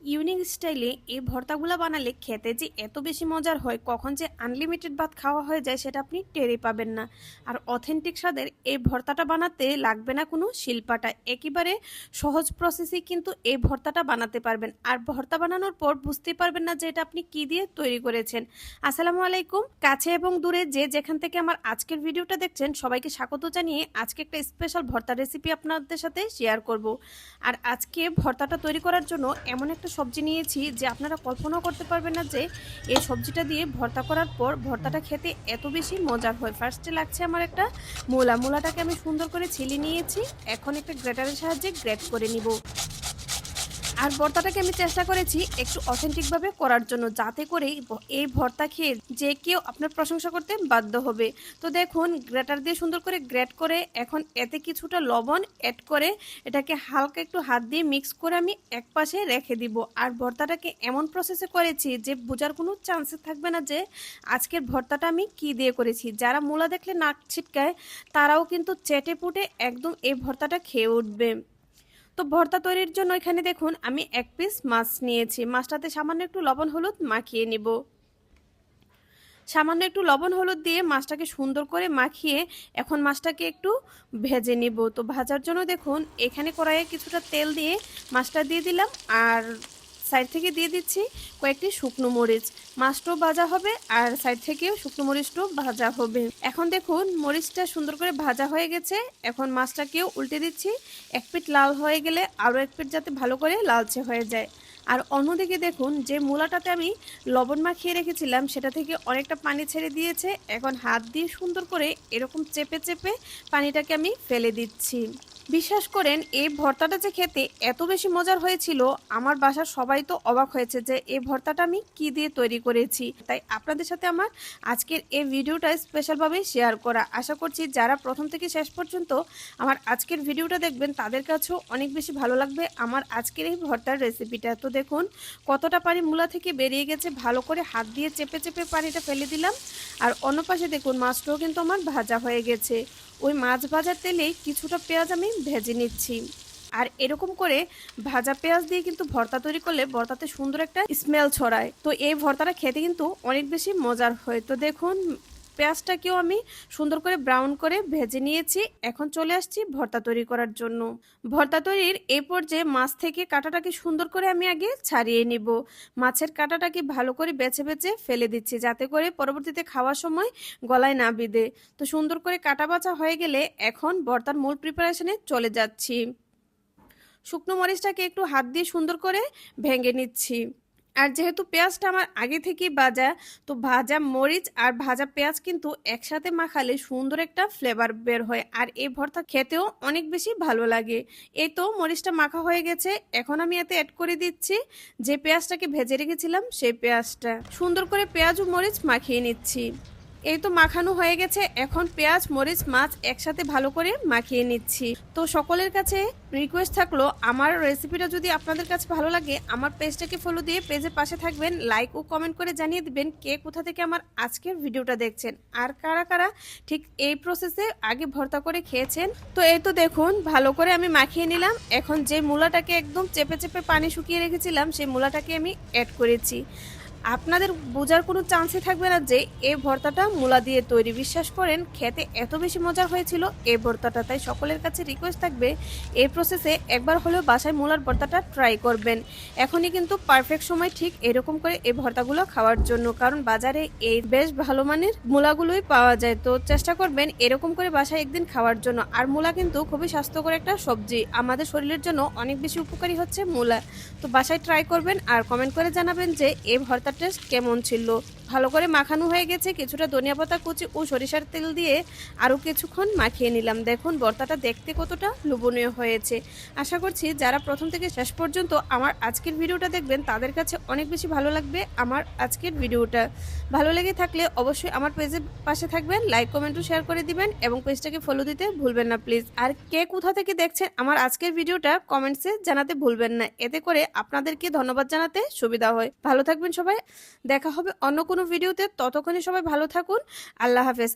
Unique স্টাইলে এই ভর্তাগুলো বানালে খেতে যে এত বেশি মজার হয়, কখন যে আনলিমিটেড ভাত খাওয়া হয়ে যায় সেটা আপনি টেরে পাবেন না। আর অথেন্টিক স্বাদের এই ভর্তাটা বানাতে লাগবে না কোনো শিল্পাটা। একেবারে সহজ প্রসেসে কিন্তু এই ভর্তাটা বানাতে পারবেন। আর ভর্তা বানানোর পর বুঝতে পারবেন না যে এটা আপনি কি দিয়ে তৈরি করেছেন। আসসালামু আলাইকুম। কাছে এবং দূরে যে যেখান থেকে আমার আজকের ভিডিওটা দেখছেন, সবাইকে স্বাগত জানিয়ে আজকে একটা স্পেশাল ভর্তা রেসিপি আপনাদের সাথে শেয়ার করব। আর আজকে ভর্তাটা তৈরি করার জন্য এমন একটা সবজি নিয়েছি যে আপনারা কল্পনাও করতে পারবেন না যে এই সবজিটা দিয়ে ভর্তা করার পর ভর্তাটা খেতে এত বেশি মজার হয়। ফার্স্টে লাগছে আমার একটা মূলা। মোলাটাকে আমি সুন্দর করে ছিলি নিয়েছি। এখন একটা গ্রেটারের সাহায্যে গ্রেট করে নিব। আর ভর্তাটাকে আমি চেষ্টা করেছি একটু অথেন্টিকভাবে করার জন্য, যাতে করে এই ভর্তা খেয়ে যে কেউ আপনার প্রশংসা করতে বাধ্য হবে। তো দেখুন, গ্রেটার দিয়ে সুন্দর করে গ্রেট করে এখন এতে কিছুটা লবণ অ্যাড করে এটাকে হালকা একটু হাত দিয়ে মিক্স করে আমি এক পাশে রেখে দিব। আর ভর্তাটাকে এমন প্রসেসে করেছি যে বোঝার কোনো চান্সেস থাকবে না যে আজকের ভর্তাটা আমি কি দিয়ে করেছি। যারা মূলা দেখলে নাক ছিটকায়, তারাও কিন্তু চেটে পুটে একদম এই ভর্তাটা খেয়ে উঠবে। তো ভর্তা তৈরির জন্য এখানে দেখুন, আমি এক পিস মাছ নিয়েছি। মাছটাতে সামান্য একটু লবণ হলুদ মাখিয়ে নিব। সামান্য একটু লবণ হলুদ দিয়ে মাছটাকে সুন্দর করে মাখিয়ে এখন মাছটাকে একটু ভেজে নিব। তো ভাজার জন্য দেখুন, এখানে কড়াইয়ে কিছুটা তেল দিয়ে মাছটা দিয়ে দিলাম। আর সাইড থেকে দিয়ে দিচ্ছি কয়েকটি শুকনো মরিচ। মাছটাও ভাজা হবে আর সাইড থেকেও শুকনো মরিচটাও ভাজা হবে। এখন দেখুন, মরিচটা সুন্দর করে ভাজা হয়ে গেছে। এখন মাছটাকেও উল্টে দিচ্ছি। এক পিট লাল হয়ে গেলে আরও এক পিট যাতে ভালো করে লালচে হয়ে যায়। আর অন্যদিকে দেখুন, যে মূলাটাতে আমি লবণ মাখিয়ে রেখেছিলাম, সেটা থেকে অনেকটা পানি ছেড়ে দিয়েছে। এখন হাত দিয়ে সুন্দর করে এরকম চেপে চেপে পানিটাকে আমি ফেলে দিচ্ছি। বিশ্বাস করেন, এই ভর্তাটা যে খেতে এত বেশি মজার হয়েছিল, আমার বাসার সবাই তো অবাক হয়েছে যে এই ভর্তাটা আমি কি দিয়ে তৈরি করেছি। তাই আপনাদের সাথে আমার আজকের এই ভিডিওটা স্পেশালভাবে শেয়ার করা। আশা করছি যারা প্রথম থেকে শেষ পর্যন্ত আমার আজকের ভিডিওটা দেখবেন, তাদের কাছেও অনেক বেশি ভালো লাগবে আমার আজকের এই ভর্তার রেসিপিটা। তো দেখুন, কতটা পানি মূলা থেকে বেরিয়ে গেছে, ভালো করে হাত দিয়ে চেপে চেপে পানিটা ফেলে দিলাম। আর অন্য পাশে দেখুন, মাছটাও কিন্তু আমার ভাজা হয়ে গেছে। ওই মাছ ভাজার তেলেই কিছুটা পেঁয়াজ আমি ভেজে নিচ্ছি। আর এরকম করে ভাজা পেঁয়াজ দিয়ে কিন্তু ভর্তা তৈরি করলে ভর্তাতে সুন্দর একটা স্মেল ছড়ায়। তো এই ভর্তাটা খেতে কিন্তু অনেক বেশি মজার হয়। তো দেখুন পেঁয়াজটাকেও আমি সুন্দর করে ব্রাউন করে ভেজে নিয়েছি। এখন চলে আসছি ভর্তা তৈরি করার জন্য। ভর্তা তৈরির এই পর্যায়ে মাছ থেকে কাঁটাটাকে সুন্দর করে আমি আগে ছাড়িয়ে নিব। মাছের কাঁটাটাকে ভালো করে বেছে বেছে ফেলে দিচ্ছি যাতে করে পরবর্তীতে খাওয়ার সময় গলায় না বিঁধে। তো সুন্দর করে কাটা বাছা হয়ে গেলে এখন ভর্তার মূল প্রিপারেশনে চলে যাচ্ছি। শুকনো মরিচটাকে একটু হাত দিয়ে সুন্দর করে ভেঙে নিচ্ছি। আর যেহেতু পেঁয়াজটা আমার আগে থেকেই ভাজা, তো ভাজা মরিচ আর ভাজা পেঁয়াজ কিন্তু একসাথে মাখালে সুন্দর একটা ফ্লেভার বের হয়। আর এই ভর্তা খেতেও অনেক বেশি ভালো লাগে। এই তো মরিচটা মাখা হয়ে গেছে। এখন আমি এতে অ্যাড করে দিচ্ছি যে পেঁয়াজটাকে ভেজে রেখেছিলাম সেই পেঁয়াজটা। সুন্দর করে পেঁয়াজ ও মরিচ মাখিয়ে নিচ্ছি। এই তো মাখানো হয়ে গেছে। এখন পেঁয়াজ, মরিচ, মাছ একসাথে ভালো করে মাখিয়ে নিচ্ছি। তো সকলের কাছে রিকোয়েস্ট থাকল, আমার রেসিপিটা যদি আপনাদের কাছে ভালো লাগে, আমার পেজটাকে ফলো দিয়ে পেজের পাশে থাকবেন লাইক ও কমেন্ট করে জানিয়ে দিবেন কে কোথা থেকে আমার আজকের ভিডিওটা দেখছেন। আর কারা কারা ঠিক এই প্রসেসে আগে ভর্তা করে খেয়েছেন, তো এই তো দেখুন, ভালো করে আমি মাখিয়ে নিলাম। এখন যে মূলাটাকে একদম চেপে চেপে পানি শুকিয়ে রেখেছিলাম, সেই মূলাটাকে আমি অ্যাড করেছি। আপনাদের বোঝার কোনো চান্সই থাকবে না যে এই ভর্তাটা মূলা দিয়ে তৈরি। বিশ্বাস করেন, খেতে এত বেশি মজার হয়েছিল এই ভর্তাটা। তাই সকলের কাছে রিকোয়েস্ট থাকবে, এই প্রসেসে একবার হলেও বাসায় মূলার ভর্তাটা ট্রাই করবেন। এখনই কিন্তু পারফেক্ট সময় ঠিক এরকম করে এই ভর্তাগুলো খাওয়ার জন্য, কারণ বাজারে এই বেশ ভালো মানের মূলাগুলোই পাওয়া যায়। তো চেষ্টা করবেন এরকম করে বাসায় একদিন খাওয়ার জন্য। আর মূলা কিন্তু খুবই স্বাস্থ্যকর একটা সবজি। আমাদের শরীরের জন্য অনেক বেশি উপকারী হচ্ছে মূলা। তো বাসায় ট্রাই করবেন আর কমেন্ট করে জানাবেন যে এই ভর্তা টেস্ট কেমন ছিল? ভালো করে মাখানো হয়ে গেছে, কিছুটা ধনিয়া পাতা, কুচি ও সরিষার তেল দিয়ে আরও কিছুক্ষণ মাখিয়ে নিলাম। দেখুন ভর্তাটা দেখতে কতটা লোভনীয় হয়েছে। আশা করছি যারা প্রথম থেকে শেষ পর্যন্ত আমার আজকের ভিডিওটা দেখবেন, তাদের কাছে অনেক বেশি ভালো লাগবে আমার আজকের ভিডিওটা। ভালো লেগে থাকলে অবশ্যই আমার পেজের পাশে থাকবেন, লাইক কমেন্টও শেয়ার করে দিবেন এবং পেজটাকে ফলো দিতে ভুলবেন না প্লিজ আর কে কোথা থেকে দেখছেন আমার আজকের ভিডিওটা কমেন্টসে জানাতে ভুলবেন না। এতে করে আপনাদেরকে ধন্যবাদ জানাতে সুবিধা হয়। ভালো থাকবেন সবাই, দেখা হবে অন্য কোনো ভিডিওতে ততক্ষণে সবাই ভালো থাকুন। আল্লাহ হাফেজ।